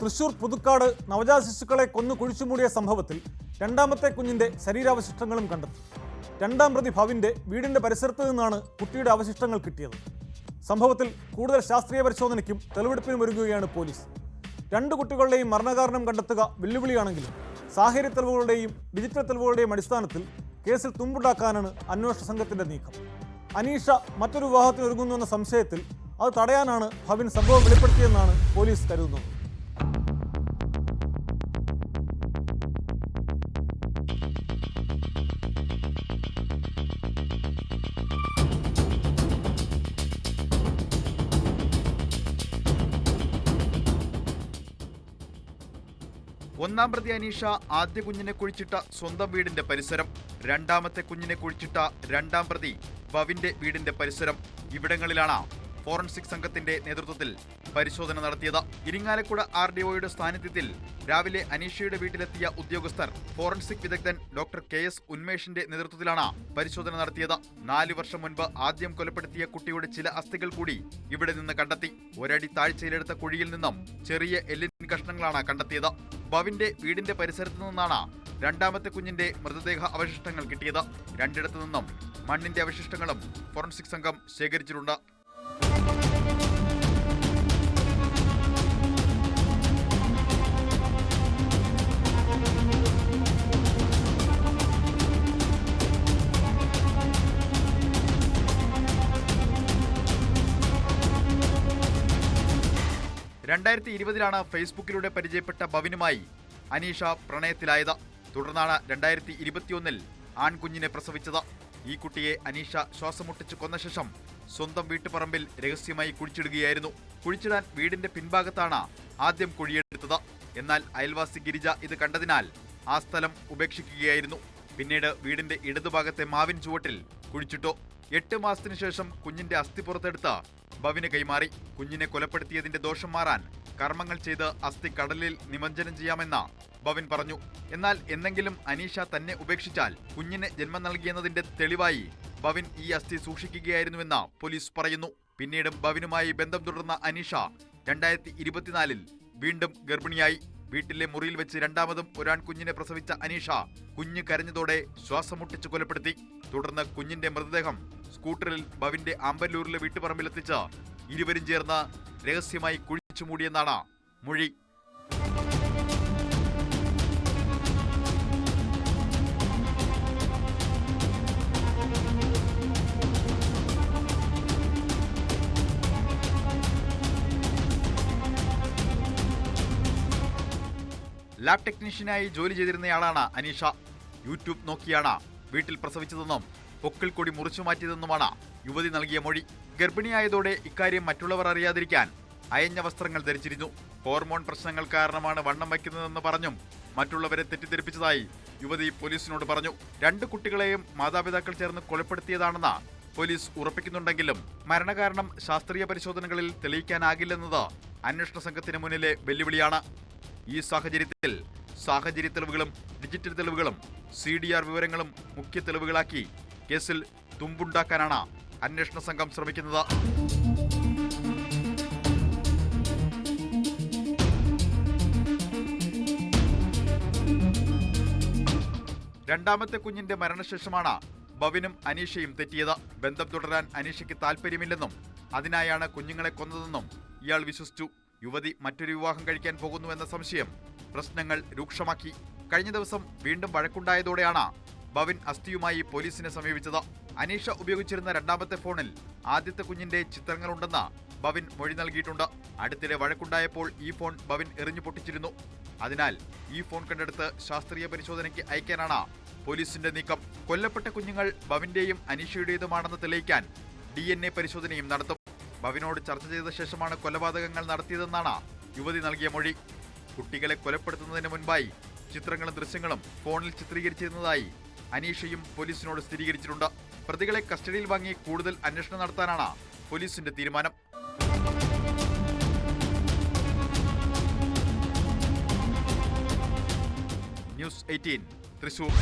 തൃശൂർ പുതുക്കാട് നവജാത ശിശുക്കളെ കൊന്നു കുഴിച്ചുമൂടിയ സംഭവത്തിൽ രണ്ടാമത്തെ കുഞ്ഞിന്റെ ശരീരാവശിഷ്ടങ്ങളും കണ്ടെത്തി. രണ്ടാം പ്രതി ഭവിന്റെ വീടിന്റെ പരിസരത്ത് നിന്നാണ് കുട്ടിയുടെ അവശിഷ്ടങ്ങൾ കിട്ടിയത്. സംഭവത്തിൽ കൂടുതൽ ശാസ്ത്രീയ പരിശോധനയ്ക്കും തെളിവെടുപ്പിനും ഒരുങ്ങുകയാണ് പോലീസ്. രണ്ട് കുട്ടികളുടെയും മരണകാരണം കണ്ടെത്തുക വെല്ലുവിളിയാണെങ്കിലും സാഹചര്യ തെളിവുകളുടെയും ഡിജിറ്റൽ തെളിവുകളുടെയും അടിസ്ഥാനത്തിൽ കേസിൽ തുമ്പുണ്ടാക്കാനാണ് അന്വേഷണ സംഘത്തിന്റെ നീക്കം. അനീഷ മറ്റൊരു വിവാഹത്തിന് ഒരുങ്ങുന്നുവെന്ന സംശയത്തിൽ അത് തടയാനാണ് ഭവിൻ സംഭവം വെളിപ്പെടുത്തിയെന്നാണ് പോലീസ് കരുതുന്നത്. ഒന്നാം പ്രതി അനീഷ ആദ്യ കുഞ്ഞിനെ കുഴിച്ചിട്ട സ്വന്തം വീടിന്റെ പരിസരം. രണ്ടാമത്തെ കുഞ്ഞിനെ കുഴിച്ചിട്ട രണ്ടാം പ്രതി ഭവിന്റെ വീടിന്റെ പരിസരം. ഇവിടങ്ങളിലാണ് ഫോറൻസിക് സംഘത്തിന്റെ നേതൃത്വത്തിൽ പരിശോധന നടത്തിയത്. ഇരിങ്ങാലക്കുട ആർ ഡി ഒയുടെ സാന്നിധ്യത്തിൽ രാവിലെ അനീഷയുടെ വീട്ടിലെത്തിയ ഉദ്യോഗസ്ഥർ ഫോറൻസിക് വിദഗ്ധൻ ഡോക്ടർ കെ എസ് ഉന്മേഷിന്റെ നേതൃത്വത്തിലാണ് പരിശോധന നടത്തിയത്. നാലു വർഷം മുൻപ് ആദ്യം കൊലപ്പെടുത്തിയ കുട്ടിയുടെ ചില അസ്ഥികൾ കൂടി ഇവിടെ നിന്ന് കണ്ടെത്തി. ഒരടി താഴ്ചയിലെടുത്ത കുഴിയിൽ നിന്നും ചെറിയ എല്ലിൻ കഷ്ണങ്ങളാണ് കണ്ടെത്തിയത്. ഭവിന്റെ വീടിന്റെ പരിസരത്തു നിന്നാണ് രണ്ടാമത്തെ കുഞ്ഞിന്റെ മൃതദേഹ അവശിഷ്ടങ്ങൾ കിട്ടിയത്. രണ്ടിടത്തു നിന്നും മണ്ണിന്റെ അവശിഷ്ടങ്ങളും ഫോറൻസിക് സംഘം ശേഖരിച്ചിട്ടുണ്ട്. രണ്ടായിരത്തി ഇരുപതിലാണ് ഫേസ്ബുക്കിലൂടെ പരിചയപ്പെട്ട ഭവിനുമായി അനീഷ പ്രണയത്തിലായത്. തുടർന്നാണ് രണ്ടായിരത്തി ഇരുപത്തിയൊന്നിൽ ആൺകുഞ്ഞിനെ പ്രസവിച്ചത്. ഈ കുട്ടിയെ അനീഷ ശ്വാസം ശ്വാസമുട്ടിച്ച് കൊന്ന ശേഷം സ്വന്തം വീട്ടുപറമ്പിൽ രഹസ്യമായി കുഴിച്ചിടുകയായിരുന്നു. കുഴിച്ചിടാൻ വീടിന്റെ പിൻഭാഗത്താണ് ആദ്യം കുഴിയെടുത്തത്. എന്നാൽ അയൽവാസി ഗിരിജ ഇത് കണ്ടതിനാൽ ആ സ്ഥലം ഉപേക്ഷിക്കുകയായിരുന്നു. പിന്നീട് വീടിന്റെ ഇടതുഭാഗത്തെ മാവിൻ ചുവട്ടിൽ കുഴിച്ചിട്ടു. എട്ട് മാസത്തിനു ശേഷം കുഞ്ഞിന്റെ അസ്ഥി പുറത്തെടുത്ത് ഭവിന് കൈമാറി. കുഞ്ഞിനെ കൊലപ്പെടുത്തിയതിന്റെ ദോഷം മാറാൻ കർമ്മങ്ങൾ ചെയ്ത് അസ്ഥി കടലിൽ നിമഞ്ജനം ചെയ്യാമെന്ന ഭവിൻ പറഞ്ഞു. എന്നാൽ എന്നെങ്കിലും അനീഷ തന്നെ ഉപേക്ഷിച്ചാൽ കുഞ്ഞിന് ജന്മം നൽകിയെന്നതിന്റെ തെളിവായി ഭവിൻ ഈ അസ്ഥി സൂക്ഷിക്കുകയായിരുന്നുവെന്ന് പോലീസ് പറയുന്നു. പിന്നീടും ഭവിനുമായി ബന്ധം തുടർന്ന അനീഷ രണ്ടായിരത്തി ഇരുപത്തിനാലിൽ വീണ്ടും ഗർഭിണിയായി. വീട്ടിലെ മുറിയിൽ വെച്ച് രണ്ടാമതും ഒരാൺ കുഞ്ഞിനെ പ്രസവിച്ച അനീഷ കുഞ്ഞ് കരഞ്ഞതോടെ ശ്വാസം മുട്ടിച്ച് കൊലപ്പെടുത്തി. തുടർന്ന് കുഞ്ഞിന്റെ മൃതദേഹം സ്കൂട്ടറിൽ ഭവിന്റെ ആമ്പല്ലൂരിലെ വീട്ടുപറമ്പിലെത്തിച്ച് ഇരുവരും ചേർന്ന് രഹസ്യമായി കുഴിച്ചു മൂടിയെന്നാണ് മൊഴി. ലാബ് ടെക്നീഷ്യനായി ജോലി ചെയ്തിരുന്നയാളാണ് അനീഷ. യൂട്യൂബ് നോക്കിയാണ് വീട്ടിൽ പ്രസവിച്ചതെന്നും പൊക്കിൾ കൊടി മുറിച്ചു മാറ്റിയതെന്നുമാണ് യുവതി നൽകിയ മൊഴി. ഗർഭിണിയായതോടെ ഇക്കാര്യം മറ്റുള്ളവർ അറിയാതിരിക്കാൻ അയഞ്ഞ വസ്ത്രങ്ങൾ ധരിച്ചിരുന്നു. ഹോർമോൺ പ്രശ്നങ്ങൾ കാരണമാണ് വണ്ണം വയ്ക്കുന്നതെന്ന് പറഞ്ഞും മറ്റുള്ളവരെ തെറ്റിദ്ധരിപ്പിച്ചതായി യുവതി പോലീസിനോട് പറഞ്ഞു. രണ്ട് കുട്ടികളെയും മാതാപിതാക്കൾ ചേർന്ന് കൊലപ്പെടുത്തിയതാണെന്ന് പോലീസ് ഉറപ്പിക്കുന്നുണ്ടെങ്കിലും മരണകാരണം ശാസ്ത്രീയ പരിശോധനകളിൽ തെളിയിക്കാനാകില്ലെന്നത് അന്വേഷണ സംഘത്തിന് മുന്നിലെ വെല്ലുവിളിയാണ്. ഈ സാഹചര്യത്തിൽ സാഹചര്യ തെളിവുകളും ഡിജിറ്റൽ തെളിവുകളും സി ഡി ആർ വിവരങ്ങളും മുഖ്യ തെളിവുകളാക്കി കേസിൽ തുമ്പുണ്ടാക്കാനാണ് അന്വേഷണ സംഘം ശ്രമിക്കുന്നത്. രണ്ടാമത്തെ കുഞ്ഞിന്റെ മരണശേഷമാണ് ബവിനും അനീഷയും തെറ്റിയത്. ബന്ധം തുടരാൻ അനീഷയ്ക്ക് താല്പര്യമില്ലെന്നും അതിനായാണ് കുഞ്ഞുങ്ങളെ കൊന്നതെന്നും ഇയാൾ വിശ്വസിച്ചു. യുവതി മറ്റൊരു വിവാഹം കഴിക്കാൻ പോകുന്നുവെന്ന സംശയം. പ്രശ്നങ്ങൾ രൂക്ഷമാക്കി. കഴിഞ്ഞ ദിവസം വീണ്ടും വഴക്കുണ്ടായതോടെയാണ് ഭവിൻ അസ്ഥിയുമായി പോലീസിനെ സമീപിച്ചത്. അനീഷ ഉപയോഗിച്ചിരുന്ന രണ്ടാമത്തെ ഫോണിൽ ആദ്യത്തെ കുഞ്ഞിന്റെ ചിത്രങ്ങളുണ്ടെന്ന് ഭവിൻ മൊഴി നൽകിയിട്ടുണ്ട്. അടുത്തിടെ വഴക്കുണ്ടായപ്പോൾ ഈ ഫോൺ ഭവിൻ എറിഞ്ഞു പൊട്ടിച്ചിരുന്നു. അതിനാൽ ഈ ഫോൺ കണ്ടെടുത്ത് ശാസ്ത്രീയ പരിശോധനയ്ക്ക് അയക്കാനാണ് പോലീസിന്റെ നീക്കം. കൊല്ലപ്പെട്ട കുഞ്ഞുങ്ങൾ ഭവിന്റെയും അനീഷയുടേതുമാണെന്ന് തെളിയിക്കാൻ ഡി പരിശോധനയും നടത്തും. ഭവിനോട് ചർച്ച ചെയ്ത ശേഷമാണ് കൊലപാതകങ്ങൾ നടത്തിയതെന്നാണ് യുവതി നൽകിയ മൊഴി. കുട്ടികളെ കൊലപ്പെടുത്തുന്നതിന് മുൻപായി ചിത്രങ്ങളും ദൃശ്യങ്ങളും ഫോണിൽ ചിത്രീകരിച്ചിരുന്നതായി അനീഷയും പോലീസിനോട് സ്ഥിരീകരിച്ചിട്ടുണ്ട്. പ്രതികളെ കസ്റ്റഡിയിൽ വാങ്ങി കൂടുതൽ അന്വേഷണം നടത്താനാണ് പോലീസിന്റെ തീരുമാനം. News eighteen Thrissur.